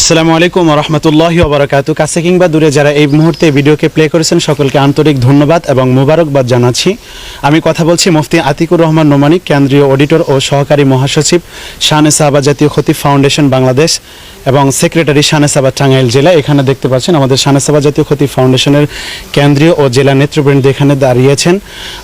আসসালামু আলাইকুম রহমতুল্লাহ ওবরাকাতু কাছে কিংবা দূরে যারা এই মুহূর্তে ভিডিওকে প্লে করেছেন, সকলকে আন্তরিক ধন্যবাদ এবং মোবারকবাদ জানাচ্ছি। আমি কথা বলছি মুফতি আতিকুর রহমান নোমানিক কেন্দ্রীয় অডিটর ও সহকারী মহাসচিব শাহানে সাহাবা জাতীয় খতিব ফাউন্ডেশন বাংলাদেশ এবং সেক্রেটারি শাহানে সাহাবা টাঙ্গাইল জেলা। এখানে দেখতে পাচ্ছেন আমাদের শাহানে সাহাবা জাতীয় খতিব ফাউন্ডেশনের কেন্দ্রীয় ও জেলা নেতৃবৃন্দ এখানে দাঁড়িয়েছেন।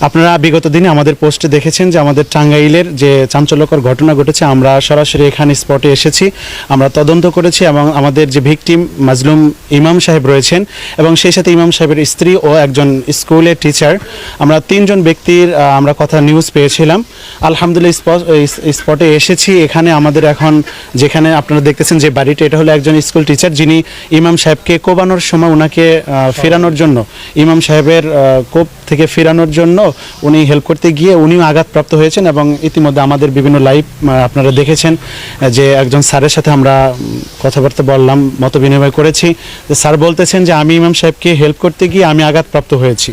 আপনারা বিগত দিনে আমাদের পোস্টে দেখেছেন যে আমাদের টাঙ্গাইলের যে চাঞ্চল্যকর ঘটনা ঘটেছে, আমরা সরাসরি এখানে স্পটে এসেছি, আমরা তদন্ত করেছি এবং আমাদের যে ভিকটিম মাজলুম ইমাম সাহেব রয়েছেন এবং সেই সাথে ইমাম সাহেবের স্ত্রী ও একজন স্কুলের টিচার। আমরা তিনজন ব্যক্তির আমরা কথা নিউজ পেয়েছিলাম। আলহামদুলিল্লাহ স্পট স্পটে এসেছি। এখানে আমাদের এখন যেখানে আপনারা দেখতেছেন যে বাড়িটা এটা হলো একজন স্কুল টিচার যিনি ইমাম সাহেবকে কোবানোর সময় ওনাকে ফেরানোর জন্য ইমাম সাহেবের কোপ থেকে ফেরানোর জন্য উনি হেল্প করতে গিয়ে উনিও আঘাতপ্রাপ্ত হয়েছেন এবং ইতিমধ্যে আমাদের বিভিন্ন লাইভ আপনারা দেখেছেন যে একজন স্যারের সাথে আমরা উম, কথাবার্তা বললাম মত বিনিময় করেছি স্যার বলতেছেন যে, আমি ইমাম সাহেবকে হেল্প করতে গিয়ে আমি আঘাতপ্রাপ্ত হয়েছি।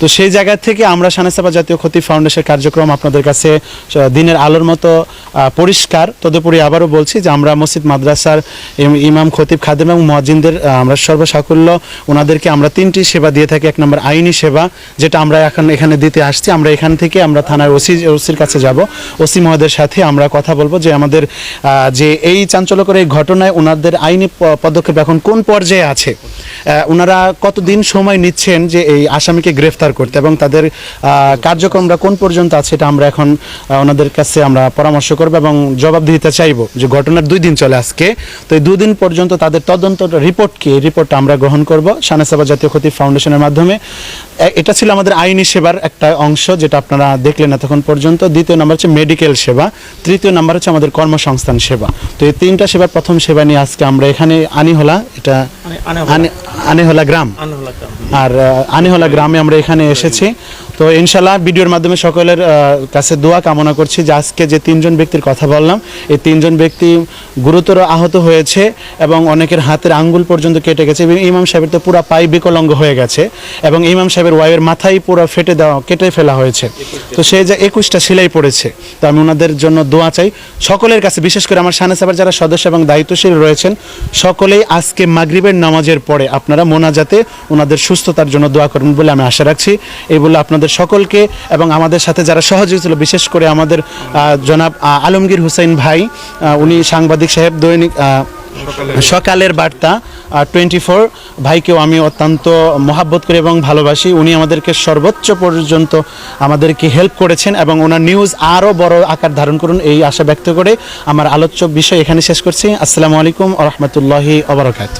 তো সেই জায়গা থেকে আমরা সানেসাবা জাতীয় ক্ষতি ফাউন্ডেশন কার্যক্রম আপনাদের কাছে দিনের আলোর মতো পরিষ্কার। তদুপরি আবারও বলছি যে আমরা মসজিদ, মাদ্রাসার ইমাম খতিব খাদেম এবং মহাজিনদের আমরা সর্বসাকুল্য ওনাদেরকে আমরা তিনটি সেবা দিয়ে থাকি। এক নম্বর আইনি সেবা, যেটা আমরা এখন এখানে দিতে আসছি। আমরা এখান থেকে আমরা থানার ওসি, ওসির কাছে যাব। ওসি মহোদয়ের সাথে আমরা কথা বলব যে আমাদের যে এই চাঞ্চল্যকর এই ঘটনায় ওনাদের আইনি পদক্ষেপ এখন কোন পর্যায়ে আছে? ওনারা কতদিন সময় নিচ্ছেন যে এই আসামিকে গ্রেফতার করতে এবং তাদের কার্যক্রমটা কোন পর্যন্ত আছে এটা আমরা এখন ওনাদের কাছে আমরা পরামর্শ করব এবং জবাবদিহিতা চাইব যে ঘটনার দুই দিন চলে আজকে। তো এই দুদিন পর্যন্ত তাদের তদন্ত রিপোর্ট কি? এই রিপোর্টটা আমরা গ্রহণ করব সানাসাবা জাতীয় ক্ষতি ফাউন্ডেশনের মাধ্যমে। এটা ছিল আমাদের আইনি সেবার একটা অংশ যেটা আপনারা দেখলেন এতক্ষণ পর্যন্ত। দ্বিতীয় নাম্বার হচ্ছে মেডিকেল সেবা। তৃতীয় নাম্বার হচ্ছে আমাদের কর্মসংস্থান সেবা। তো এই তিনটা সেবার প্রথম সেবা নিয়ে আজকে আমরা এখানে আনিহলা এটা আনি- আনিহলা। গ্রাম। আর আনিহলা গ্রামে আমরা এখানে এসেছি। তো ইনশাল্লাহ ভিডিওর মাধ্যমে সকলের কাছে দোয়া কামনা করছি যে আজকে যে তিনজন ব্যক্তির কথা বললাম, এই তিনজন ব্যক্তি গুরুতর আহত হয়েছে এবং অনেকের হাতের আঙ্গুল পর্যন্ত কেটে গেছে এবং ইমাম সাহেবের তো পুরো পাই বিকলঙ্গ হয়ে গেছে এবং ইমাম সাহেবের ওয়াইয়ের মাথায় পুরো ফেটে দেওয়া, কেটে ফেলা হয়েছে। তো সে যে একুশটা সেলাই পড়েছে, তো আমি ওনাদের জন্য দোয়া চাই। সকলের কাছে, বিশেষ করে আমার সানে সাবার যারা সদস্য এবং দায়িত্বশীল রয়েছেন, সকলেই আজকে মাগরিবের নামাজের পরে আপনারা মোনাজাতে ওনাদের সুস্থতার জন্য দোয়া করবেন বলে আমি আশা রাখছি। এই বলে আপনাদের সকলকে এবং আমাদের সাথে যারা সহযোগী ছিল বিশেষ করে আমাদের জনাব আলমগীর হুসাইন ভাই উনি সাংবাদিক সাহেব দৈনিক সকালের বার্তা টোয়েন্টি ফোর ভাইকেও আমি অত্যন্ত মহাব্বত করি এবং ভালোবাসি। উনি আমাদেরকে সর্বোচ্চ পর্যন্ত আমাদেরকে হেল্প করেছেন এবং ওনার নিউজ আরও বড় আকার ধারণ করুন এই আশা ব্যক্ত করে। আমার আলোচ্য বিষয় এখানে শেষ করছি। আসসালামু আলাইকুম রহমতুল্লাহি অবরাকাত